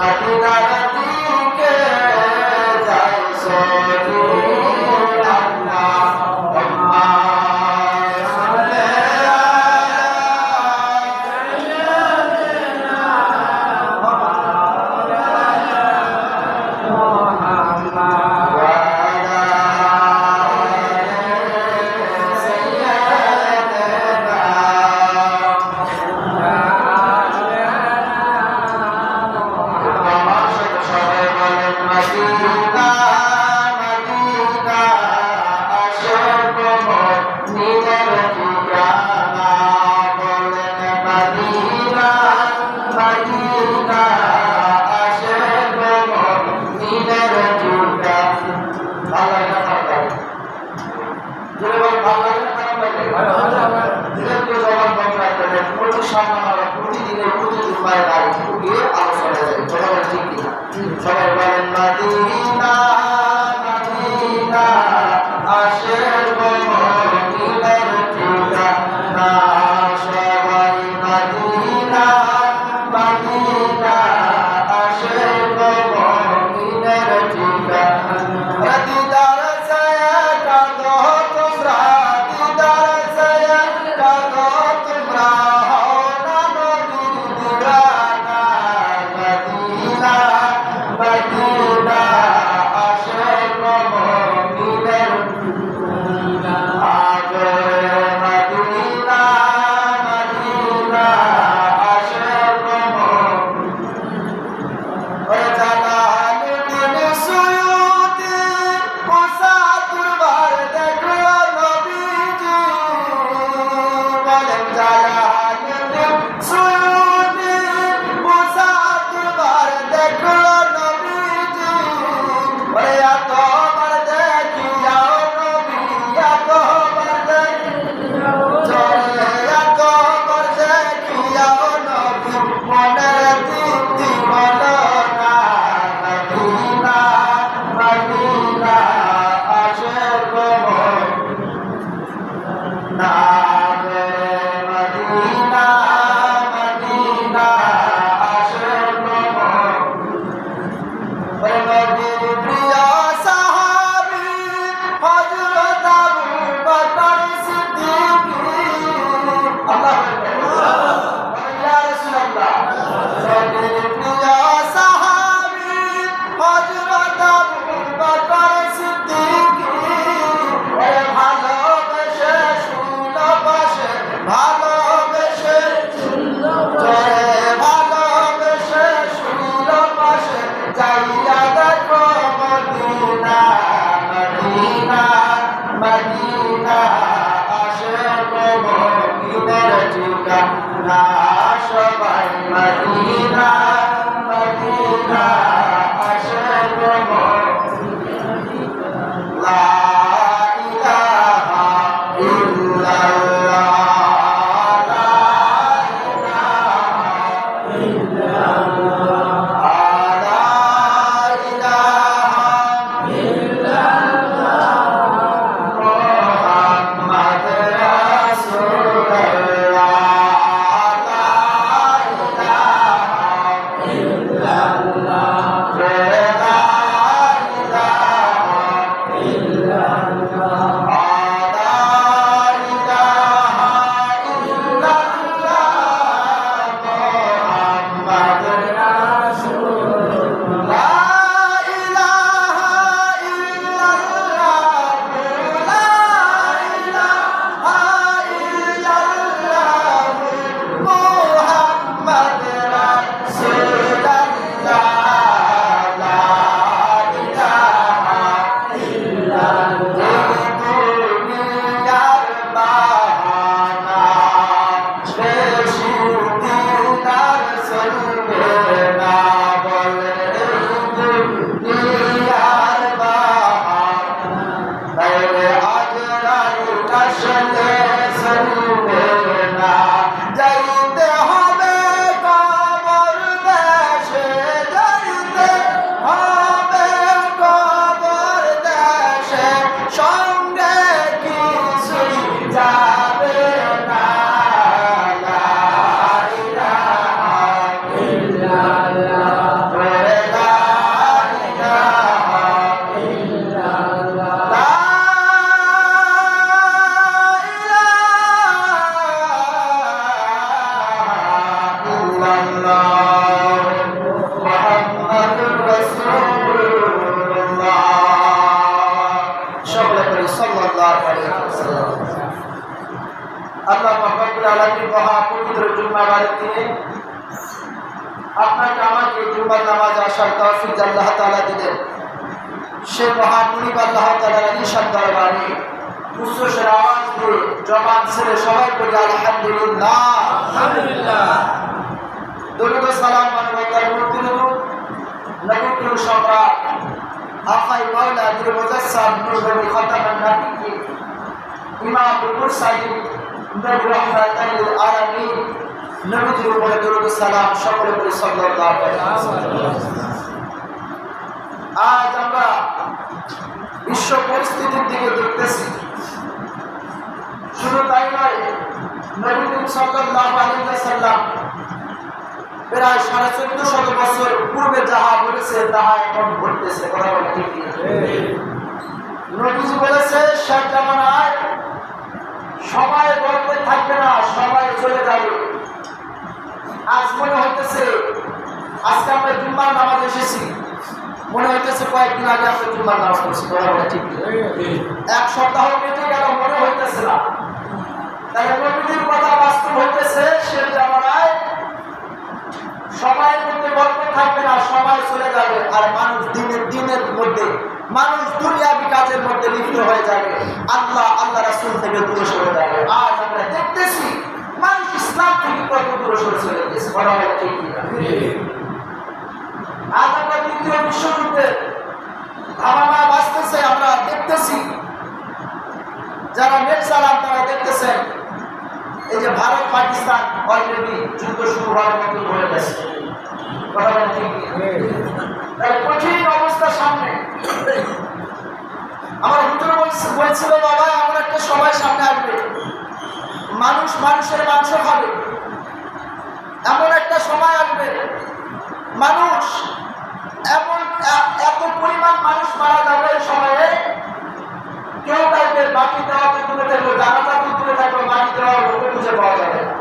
मधुकर সবার মাটি back ভালোবেসে সুন্দর করে ভালোবেসে সুন্দর পাশে যাইয়া দেখো মদিনা মদিনা মদিনা, আসে প্রভুদের ঠিকানা, সবাই মদিনা মদিনা, আসে প্রভু। লা আজকে মহা পবিত্র জুম্মাবারের দিনে আপনাকে আমাকে জুম্মার নামাজে আসার তৌফিক আল্লাহ তাআলা দিলেন। সে মহান মুনিব আল্লাহ তাআলার নিশান দরবারে উচ্চস্বর আওয়াজ দিয়ে জবান ছেড়ে সবাই বলি আলহামদুলিল্লাহ। আলহামদুলিল্লাহ। দরুদ ও সালাম মানবতার মূর্তি নবীকুল সম্রাট আফাই মাওলা দিল মুজাসসাম নূর নবী খাতামান নবী ইমামুল মুরসালিন নবী রাহমাতাল লিল আলামিন নবীজির উপরে দরুদ সালাম সকলে বলি সাল্লাল্লাহু আজ আমরা বিশ্ব পরিস্থিতির দিকে দেখতেছি। শুধু তাই নয় নবী সাল্লাল্লাহু আলাইহি ওয়াসাল্লাম প্রায় সাড়ে চোদ্দ শত বছর পূর্বে যাহা বলেছে তাহা এখন ঘটতেছে। কথা বলে ঠিক না? নবীজি বলেছে শেখ জামানায় সবাই গল্পে থাকবে না, সবাই চলে যাবে। আজ মনে হইতেছে, আজকে আমরা জুম্মার নামাজ এসেছি। মনে হইতেছে কয়েকদিন আগে আমরা জুম্মার নামাজ পড়ছি, কথা ঠিক এক সপ্তাহ কেটে গেল, মনে হইতেছে না। তাহলে নবীজির কথা বাস্তব হইতেছে শেখ জামানায় সবাই মধ্যে গল্প থাকবে না, সবাই চলে যাবে। আর মানুষ দিনের দিনের মধ্যে, মানুষ দুনিয়াবি কাজের মধ্যে লিপ্ত হয়ে যাবে। আল্লাহ আল্লাহ রাসূল থেকে দূরে সরে যাবে। আজ আমরা দেখতেছি, মানুষ ইসলাম থেকে কত দূরে সরে চলে গেছে। ঠিক আজ আমরা দ্বিতীয় বিশ্বযুদ্ধে ধামামা বাঁচতেছে আমরা দেখতেছি, যারা নেট চালান তারা দেখতেছেন, এই যে ভারত, পাকিস্তান, অলরেডি যুদ্ধ শুরু হওয়ার মতো হয়ে গেছে কঠিন অবস্থা সামনে। আমার হুজুর বলছে- বলছিল, বাবা, এমন একটা সময় সামনে আসবে। মানুষ মানুষের মাংস খাবে। এমন একটা সময় আসবে। মানুষ এমন এত পরিমাণ মানুষ মারা যাবে এই সময়ে। কেউ কাউকে বাকি দেওয়াকে তুলে থাকল জানাটাকে তুলে থাকল বাকি দেওয়ার লোকে খুঁজে পাওয়া যাবে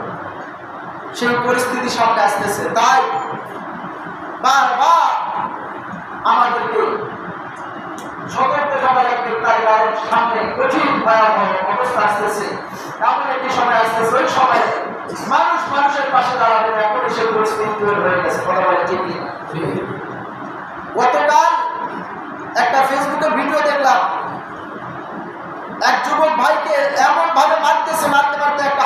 সেই পরিস্থিতি সামনে আসতেছে। তাই বারবার তার সামনে কঠিন ভয়াবহ অবস্থা আসতেছে। এমন একটি সময় আসতেছে, ওই সময় মানুষ মানুষের পাশে এখন এসে পরিস্থিতি তৈরি হয়ে গেছে। ঠিক গতকাল একটা ফেসবুকে ভিডিও দেখলাম। এক যুবক ভাইকে এমন ভাবে মারতেছে, মারতে মারতে একটা